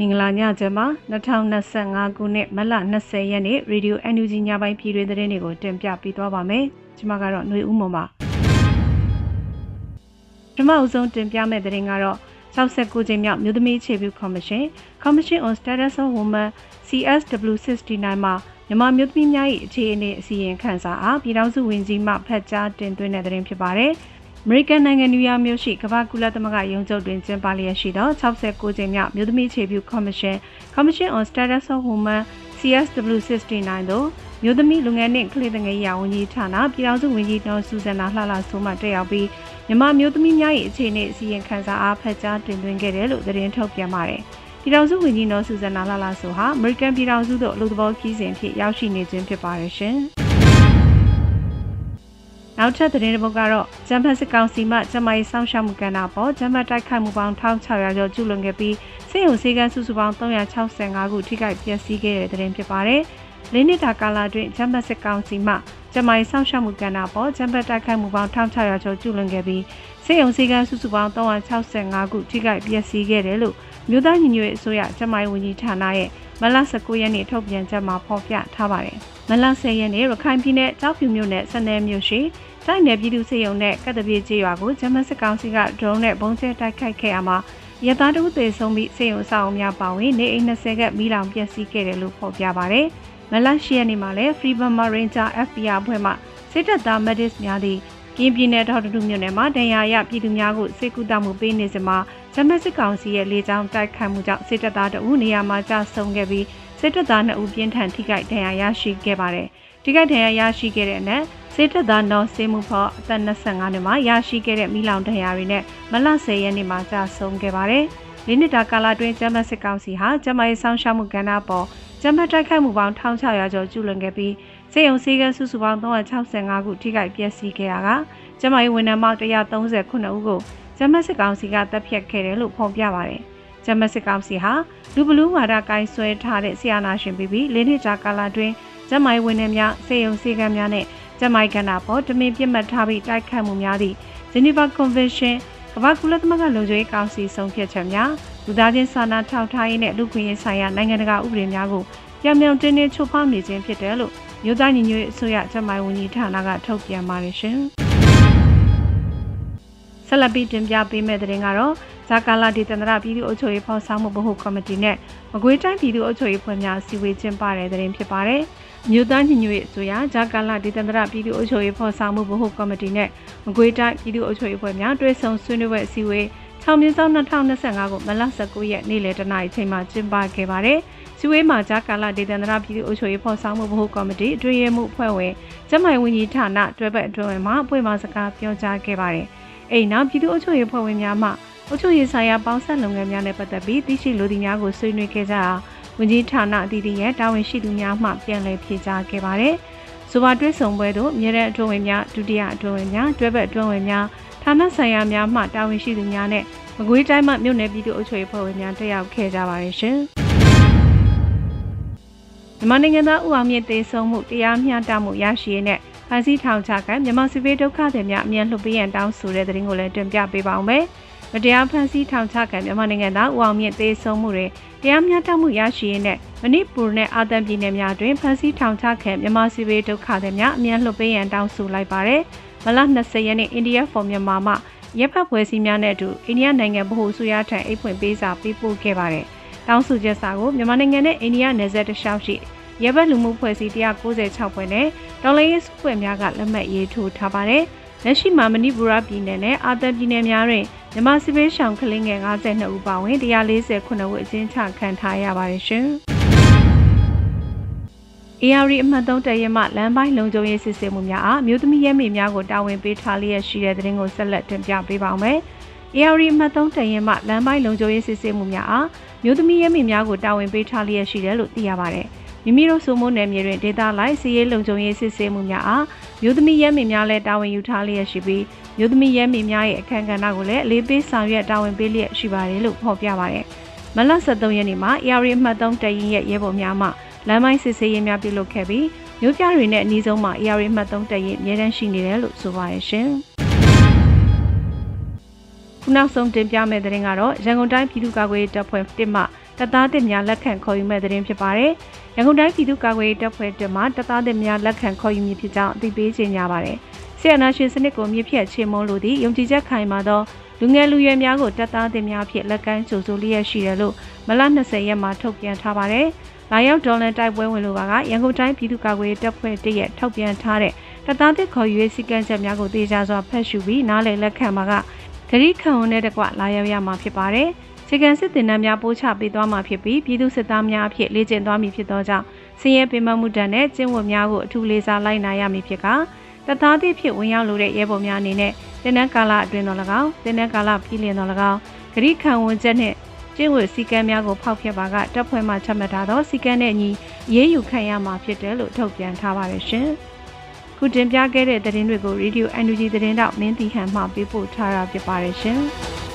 မင်္ဂလာညချမ်းပါ2025ခုနှစ်မလ20ရက်နေ့ရေဒီယို NUG ညပိုင်းပြည်တွင်သတင်းတွေကိုတင်ပြပေးသွားပါမယ်ကျွန်မကတော့ຫນွေဦးမုံပါပထမအဆုံးတင်ပြမယ့်သတင်းကတော့69ကြိမ်မြောက်မြို့သမီးအခြေပြုကော်မရှင် Commission on Status of Women CSW69 မှာမြန်မာမြို့သမီးများ၏အခြေအနေအစီရင်ခံစာအားပြည်ထောင်စုဝန်ကြီးမှဖတ်ကြားတင်သွင်းတဲ့သတင်းဖြစ်ပါတယ်။ အမေရိကန်နိုင်ငံနယူးယောက်မြို့ရှိကမ္ဘာကုလသမဂ္ဂရုံးချုပ်တွင်ကျင်းပလျက်ရှိသော69ကြိမ်မြောက်မြို့သမီးခြေပြုကော်မရှင် Commission on Status of Women CSW69 သို့မြို့သမီးလူငယ်နှင့်ကလေးငယ်ရာဝန်ကြီးဌာနပြည်ထောင်စုဝန်ကြီးတော်စူဇန်နာလှလှဆိုမှတက်ရောက်ပြီးမြန်မာမြို့သမီးများ၏အခြေအနေအစီရင်ခံစာအားဖတ်ကြားတင်သွင်းခဲ့တယ်လို့သတင်းထုတ်ပြန်ပါတယ်။ပြည်ထောင်စုဝန်ကြီးတော်စူဇန်နာလှလှဆိုဟာအမေရိကန်ပြည်ထောင်စုသို့အလုပ်သဘောကြီးစဉ်ဖြင့်ရောက်ရှိနေခြင်းဖြစ်ပါတယ်ရှင်။ နောက်ထပ်သတင်းတစ်ပုဒ်ကတော့ဂျမ်ဖတ်စစ်ကောင်စီမှဂျမိုင်းဆောင်ရှောက်မှုကဏ္ဍပေါ်ဂျမ်ဖတ်တိုက်ခိုက်မှုပေါင်း1600ကျော်ကျူးလွန်ခဲ့ပြီးစစ်ရုံစည်းကမ်းစုစုပေါင်း365ခုထိခိုက်ပျက်စီးခဲ့တဲ့သတင်းဖြစ်ပါတယ်။လေးနှစ်တာကာလအတွင်းဂျမ်ဖတ်စစ်ကောင်စီမှဂျမိုင်းဆောင်ရှောက်မှုကဏ္ဍပေါ်ဂျမ်ဖတ်တိုက်ခိုက်မှုပေါင်း1600ကျော်ကျူးလွန်ခဲ့ပြီးစစ်ရုံစည်းကမ်းစုစုပေါင်း365ခုထိခိုက်ပျက်စီးခဲ့တယ်လို့မြို့သားညီညွတ်ရေးအစိုးရဂျမိုင်းဝန်ကြီးဌာနရဲ့မလ19ရက်နေ့ထုတ်ပြန်ချက်မှာဖော်ပြထားပါတယ်။ မလ10ရက်နေ့ရခိုင်ပြည်နယ်ကြောက်ဖြူမြို့နယ်စနေမြို့ရှိတိုက်နယ်ပြည်သူ့စေယုံနဲ့ကတ္တပြေကျေးရွာကိုဂျမစစ်ကောင်စီကဒရုန်းနဲ့ပုံကျဲတိုက်ခိုက်ခဲ့ရမှာရသားတူသေဆုံးပြီးစေယုံဆောင်များပါဝင်နေအိမ်20ကမီးလောင်ပျက်စီးခဲ့တယ်လို့ဖော်ပြပါဗျ။မလရှိရက်နေ့မှာလည်း Free Burma Ranger FBI အဖွဲ့မှစစ်တပ်သား Medis များသည့်ကင်းပြည်နယ်ထောက်တူမြို့နယ်မှာဒဏ်ရာရပြည်သူများကိုစေကူတာမှုပေးနေစမှာဂျမစစ်ကောင်စီရဲ့လေကြောင်းတိုက်ခိုက်မှုကြောင့်စစ်တပ်သားတအုပ်နေရာမှာကြာဆုံးခဲ့ပြီး စစ်တပ်သား2ဦးပြင်းထန်ထိခိုက်ဒဏ်ရာရရှိခဲ့ပါတယ်။ထိခိုက်ဒဏ်ရာရရှိခဲ့တဲ့အနက်စေတသာနော်စေမှုဖော်အသက်25နှစ်မှာရရှိခဲ့တဲ့မိလောင်ဒဏ်ရာတွေနဲ့မလ10ရက်နေ့မှာကြာဆုံးခဲ့ပါတယ်။လေးနှစ်တာကာလအတွင်းကျမ်းမစစ်ကောင်စီဟာကျမ်းမာရေးဆောင်ရှောက်မှုကဏ္ဍပေါ်ကျမ်းမတိုက်ခိုက်မှုပေါင်း1600ကျော်ကျူးလွန်ခဲ့ပြီးစေယုံစည်းကမ်းစုစုပေါင်း365ခုထိခိုက်ပျက်စီးခဲ့ရတာကကျမ်းမာရေးဝန်ထမ်းပေါင်း139ဦးကိုကျမ်းမစစ်ကောင်စီကတပ်ဖြတ်ခဲ့တယ်လို့ဖော်ပြပါတယ်။ ကျမ်းမစစ်ကောင်စီဟာလူဘလူးဝါဒကိုင်းဆွဲထားတဲ့ဆီယနာရှင်ပြီးပြီးလေးနှစ်ကြာကာလအတွင်းကျမ်းမာရေးဝန်ထမ်းများစေယုံစည်းကမ်းများနဲ့ကျမိုက်ကဏ္ဍပေါ်တမင်ပြစ်မှတ်ထားပြီးတိုက်ခတ်မှုများသည့် Geneva Convention ကမ္ဘာကုလသမဂ္ဂလုံခြုံရေးကောင်စီဆုံးဖြတ်ချက်များလူသားချင်းစာနာထောက်ထားရေးနဲ့လူခွင့်ရေးဆိုင်ရာနိုင်ငံတကာဥပဒေများကိုပြောင်ပြောင်တင်းတင်းချိုးဖောက်နေခြင်းဖြစ်တယ်လို့မြို့သားညီညွတ်ရေးအစိုးရကျမိုင်ဝန်ကြီးဌာနကထုတ်ပြန်ပါတယ်ရှင်။ဆက်လက်ပြီးတင်ပြပေးမယ့်သတင်းကတော့ ဇာကာလာဒေသန္တရပြည်သူ့အုပ်ချုပ်ရေးဖော်ဆောင်မှုဗဟိုကော်မတီနဲ့မကွေးတိုင်းပြည်သူ့အုပ်ချုပ်ရေးဖွဲ့များစီဝေးကျင်းပတဲ့သတင်းဖြစ်ပါတယ်။မြို့သားညီညွတ်ရေးအစိုးရဂျာကာလာဒေသန္တရပြည်သူ့အုပ်ချုပ်ရေးဖော်ဆောင်မှုဗဟိုကော်မတီနဲ့မကွေးတိုင်းပြည်သူ့အုပ်ချုပ်ရေးဖွဲ့များတွဲဆုံဆွေးနွေးပွဲအစည်းအဝေး6မြင်းဆောင်2025ကိုမလ19ရက်နေ့လယ်တနာရီချိန်မှာကျင်းပခဲ့ပါတယ်။စည်းဝေးမှာဂျာကာလာဒေသန္တရပြည်သူ့အုပ်ချုပ်ရေးဖော်ဆောင်မှုဗဟိုကော်မတီအတွင်းရေးမှူးအဖွဲ့ဝင်ကျမိုင်ဝန်ကြီးဌာနတွဲဘက်အတွင်းဝင်မှအဖွဲ့မှစကားပြောကြားခဲ့ပါတယ်။အိမ်နောက်ပြည်သူ့အုပ်ချုပ်ရေးဖွဲ့ဝင်များမှ အုပ်ချုပ်ရေးဆိုင်ရာပေါင်းဆက်လုပ်ငန်းများနဲ့ပတ်သက်ပြီးသိရှိလိုသည့်များကိုဆွေးနွေးခဲ့ကြတာဝန်ကြီးဌာနအသီးသီးရဲ့တာဝန်ရှိသူများမှပြန်လည်ဖြေကြားခဲ့ပါတယ်။ဆိုပါတွဲဆုံပွဲသို့မြေတဲ့အတွင်းဝင်များဒုတိယအတွင်းဝင်များတွဲဘက်အတွင်းဝင်များဌာနဆိုင်ရာများမှတာဝန်ရှိသူများနဲ့မကွေးတိုင်းမှမြို့နယ်ပြည်သူ့အုပ်ချုပ်ရေးဖွဲ့ဝင်များတက်ရောက်ခဲ့ကြပါတယ်ရှင်။မြန်မာနိုင်ငံသားဥအောင်မြင့်တေဆုံးမှုတရားမျှတမှုရရှိရေးနဲ့ဖန်ဆီးထောင်ချခံမြန်မာစစ်ဘေးဒုက္ခသည်များအမြန်လှုပ်ပေးရန်တောင်းဆိုတဲ့သတင်းကိုလည်းတင်ပြပေးပါောင်းမယ်။ မတရားဖန်ဆီးထောင်ချခံမြန်မာနိုင်ငံသားဦးအောင်မြင့်သေဆုံးမှုတွေတရားမျှတမှုရရှိရေးနဲ့မဏိပူနဲ့အာသံပြည်နယ်များတွင်ဖန်ဆီးထောင်ချခံမြန်မာစီဗီဒုက္ခသည်များအမြန်လွှတ်ပေးရန်တောင်းဆိုလိုက်ပါတယ်။မလ20ရက်နေ့အိန္ဒိယဖော်မြန်မာမှရပ်ဖက်ဖွဲ့စည်းများနဲ့အတူအိန္ဒိယနိုင်ငံဗဟိုအစိုးရထံအိတ်ဖွင့်ပေးစာပေးပို့ခဲ့ပါတယ်။တောင်းဆိုချက်စာကိုမြန်မာနိုင်ငံနဲ့အိန္ဒိယနယ်စပ်တလျှောက်ရှိရပ်ဘက်လူမှုဖွဲ့စည်း196ဖွဲ့နဲ့တော်လိုင်းရေးစုဖွဲ့များကလက်မှတ်ရေးထိုးထားပါတယ်။လက်ရှိမှာမဏိပူရပြည်နယ်နဲ့အာသံပြည်နယ်များတွင် မြန်မာစစ်ဘေးရှောင်ကလေးငယ်52ဦးပါဝင်149ဦးအကျဉ်းချခံထားရပါတယ်ရှင်။ AR အမှတ်3တရဲမှလမ်းပိုင်းလုံခြုံရေးစစ်ဆေးမှုများအားမြို့သမီးရဲမေများကိုတာဝန်ပေးထားလျက်ရှိတဲ့တဲ့ရင်ကိုဆက်လက်တင်ပြပေးပါောင်းမယ်။ AR အမှတ်3တရဲမှလမ်းပိုင်းလုံခြုံရေးစစ်ဆေးမှုများအားမြို့သမီးရဲမေများကိုတာဝန်ပေးထားလျက်ရှိတယ်လို့သိရပါတယ်။ မိမိတို့စုမိုးနယ်မြေတွင်ဒေသလိုက်စီးရေးလုံခြုံရေးစစ်ဆေးမှုများအားမြို့သမီးရဲမေများလည်းတာဝန်ယူထားလျက်ရှိပြီးမြို့သမီးရဲမေများရဲ့အခမ်းကဏ္ဍကိုလည်းအလေးပေးဆောင်ရွက်တာဝန်ပေးလျက်ရှိပါတယ်လို့ဖော်ပြပါတယ်။မလ73ရက်နေ့မှာ AR အမှတ်3တရင်ရဲ့ရဲဘော်များမှလမ်းပိုင်းစစ်ဆေးရေးများပြုလုပ်ခဲ့ပြီးမြို့ပြတွေနဲ့အနီးဆုံးမှာ AR အမှတ်3တရင်အများတန်းရှိနေတယ်လို့ဆိုပါတယ်ရှင်။ခုနောက်ဆုံးတင်ပြမယ့်သတင်းကတော့ရန်ကုန်တိုင်းပြည်သူ့ကာကွယ်ရေးတပ်ဖွဲ့1မှတပ်သားတစ်များလက်ခံခေါ်ယူမဲ့သတင်းဖြစ်ပါတယ်။ရန်ကုန်တိုင်းပြည်သူ့ကာကွယ်ရေးတပ်ဖွဲ့တက်မှတပ်သားတစ်များလက်ခံခေါ်ယူမည်ဖြစ်ကြောင်းအသိပေးကြေညာပါတယ်။ဆီယနာရှင်စနစ်ကိုမြစ်ဖြတ်ချေမုန်းလို့သည့်ယုံကြည်ချက်ခိုင်မာသောလူငယ်လူရွယ်များကိုတပ်သားတစ်များဖြင့်လက်ကမ်းကြိုဆိုလျက်ရှိတယ်လို့မလ20ရက်မှာထုတ်ပြန်ထားပါတယ်။လာရောက်ဒေါ်လန်တိုက်ပွဲဝင်လိုပါကရန်ကုန်တိုင်းပြည်သူ့ကာကွယ်ရေးတပ်ဖွဲ့တရက်ထုတ်ပြန်ထားတဲ့တပ်သားတစ်ခေါ်ယူရေးစီကံချက်များကိုတေချာစွာဖတ်ရှုပြီးနားလည်လက်ခံပါကဂရိခံဝန်တဲ့တကွလာရောက်ရမှာဖြစ်ပါတယ်။ ခြေကန်စစ်တင်နှန်းများပို့ချပေးသွားမှာဖြစ်ပြီးပြည်သူစစ်သားများအဖြစ်လေ့ကျင့်သွားမည်ဖြစ်သောကြောင့်စင်ရဲပင်မမှုတန်တဲ့ကျင့်ဝတ်များကိုအထူးလေးစားလိုက်နာရမည်ဖြစ်ကတပ်သားသည့်ဖြစ်ဝင်ရောက်လိုတဲ့ရဲဘော်များအနေနဲ့တင်နန်းကာလအတွင်းတော်၎င်းတင်နန်းကာလပြည်လည်တော်၎င်းဂရိခံဝန်ချက်နှင့်ကျင့်ဝတ်စည်းကမ်းများကိုဖောက်ဖျက်ပါကတပ်ဖွဲ့မှချမှတ်ထားသောစည်းကမ်းနဲ့အညီရေးယူခံရမှာဖြစ်တယ်လို့ထုတ်ပြန်ထားပါတယ်ရှင်။ခုတင်ပြခဲ့တဲ့သတင်းတွေကို Radio NUG သတင်းတောက်မင်းတီဟန်မှပေးပို့ထားတာဖြစ်ပါတယ်ရှင်။